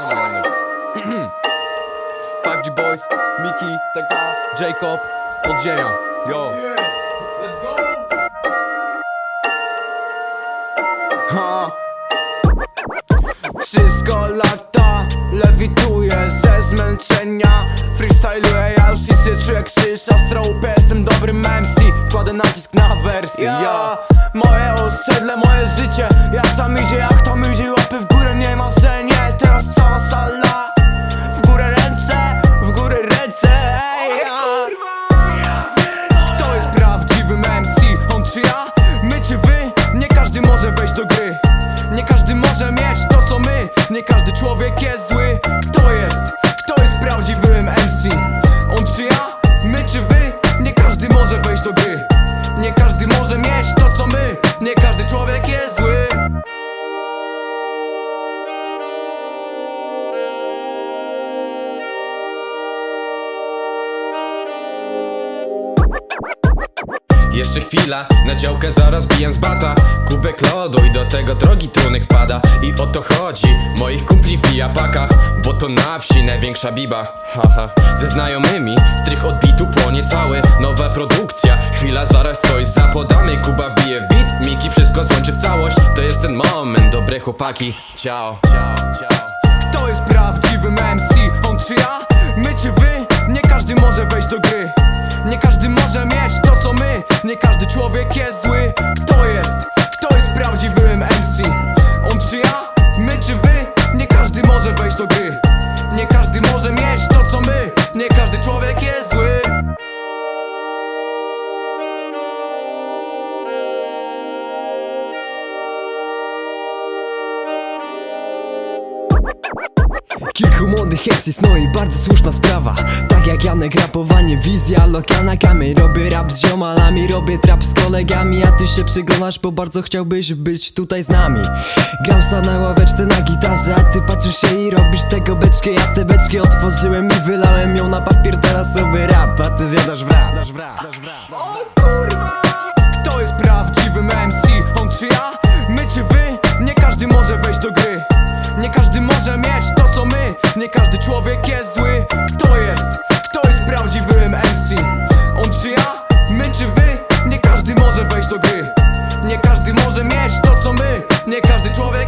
Zapomniałem. 5G Boys, Miki, TK, Jacob, Podziemia. Yo. Let's go! Ha. Wszystko lata, lewituję ze zmęczenia Freestyluję, ja już syczy jak krzyż Astrołupia, jestem dobrym MC Kładę nacisk na wersję ja. Moje osiedle, moje życie Jak tam idzie, ja wejść do gry. Nie każdy może mieć to co my. Nie każdy człowiek jest zły Jeszcze chwila, na działkę zaraz biję z bata. Kubek lodu i do tego drogi trunek wpada. I o to chodzi, moich kumpli wbija paka. Bo to na wsi największa biba. Haha, ze znajomymi, strych odbitu płonie cały. Nowa produkcja, chwila zaraz coś zapodamy. Kuba wbije w beat, Miki wszystko złączy w całość. To jest ten moment, dobre chłopaki. Ciao, ciao, ciao Kto jest prawdziwym MC? On czy ja? My czy wy? Nie każdy może wejść do gry. Nie każdy Nie każdy człowiek Kilku młodych hepsis, no i bardzo słuszna sprawa. Tak jak Janek, rapowanie, wizja lokalna. Kamy Robię rap z ziomalami, robię trap z kolegami. A ty się przyglądasz, bo bardzo chciałbyś być tutaj z nami. Gram sa na ławeczce na gitarze, a ty patrzysz się i robisz tego beczkę Ja te beczki otworzyłem i wylałem ją na papier. Teraz sobie rap, a ty zjadasz wrap, dasz wrap, dasz wrap O kurwa! Kto jest prawdziwym MC? On czy ja? My czy wy? Nie każdy może wejść do gry. Nie każdy może mieć to co my nie każdy człowiek jest zły Kto jest? Kto jest prawdziwym MC? On czy ja? My czy wy? Nie każdy może wejść do gry Nie każdy może mieć to co my Nie każdy człowiek